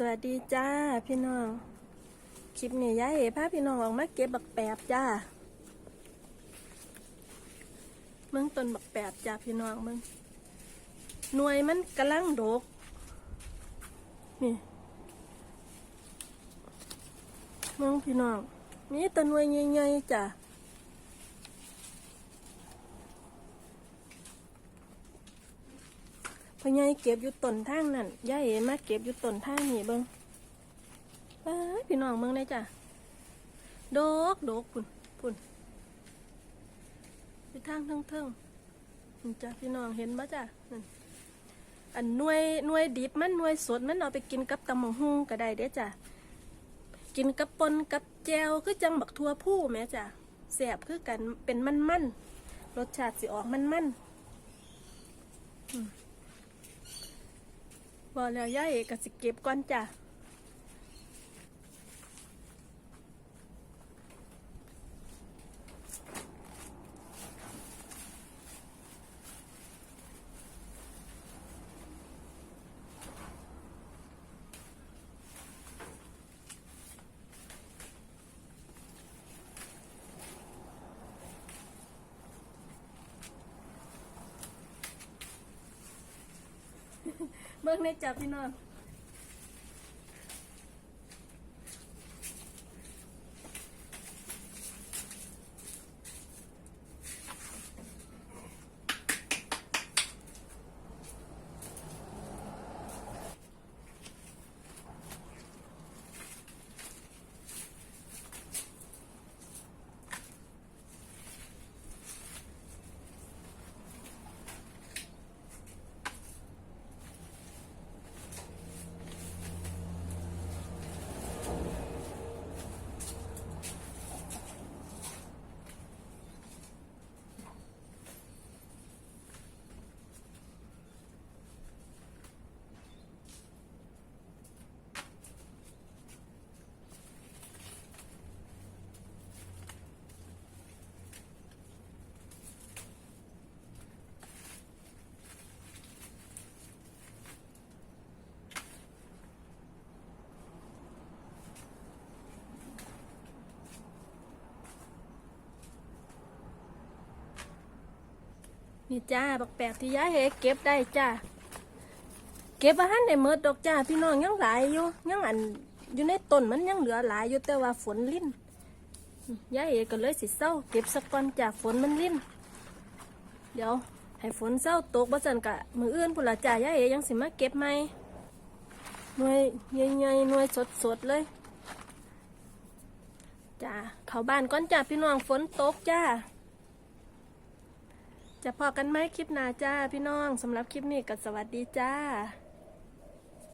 สวัสดีจ้าพี่น้อง คลิปนี้ยายเอ๋พาพี่น้องออกมาเก็บบักแปบจ้าเมืองต้นบักแปบจ้าพี่น้องมึงหน่วยมันกำลังดก นี่เมืองพี่น้องมีแต้นหน่วยใหญ่ๆจ้า อใหญ่เก็บอยู่ต้นทางนั่นย่าเอ๋มาเก็บอยู่ต้นทางนี่เบิ่งเอ้ยพี่น้องเมืองได้จ้ะโดกโดกพุ่นพุ่นไปทางเทิงเทิงนี่จ้ะพี่น้องเห็นปะจ้ะนั่นอันนวยนวยดิบมันนวยสดมันเอาไปกินกับตำมะฮุ่งก็ได้เด้จ้ะกินกับปนกับแจวคือจังบักทั่วผู้แม่จ้ะแสบคือกันเป็นมันมันรสชาติสิออกมันมันอืม บอแล้วย่าเอกก็สิเก็บก่อนจ้ะ เบิ่งในจับพี่น้อง นี่จ้าบักแปบที่ย้ายเฮเก็บได้จ้าเก็บอาหารได้เมิดดอกจ้าพี่น้องยังหลายอยู่ยังอันอยู่ในต้นมันยังเหลือหลายอยู่แต่ว่าฝนลิ้นย้ายเอก็เลยสิเศร้าเก็บสักก่อนจ้าฝนมันลิ้นเดี๋ยวให้ฝนเศร้าตกบ่ซั่นกะมืออื่นพุ่นละจ้าย้ายเอยังสิมาเก็บใหมหน่วยใหญ่ๆหน่วยสดๆเลยจ้าเข้าบ้านก่อนจ้าพี่น้องฝนตกจ้า จะพอกันไหมคลิปหน้าจ้าพี่น้องสำหรับคลิปนี้ก็สวัสดีจ้า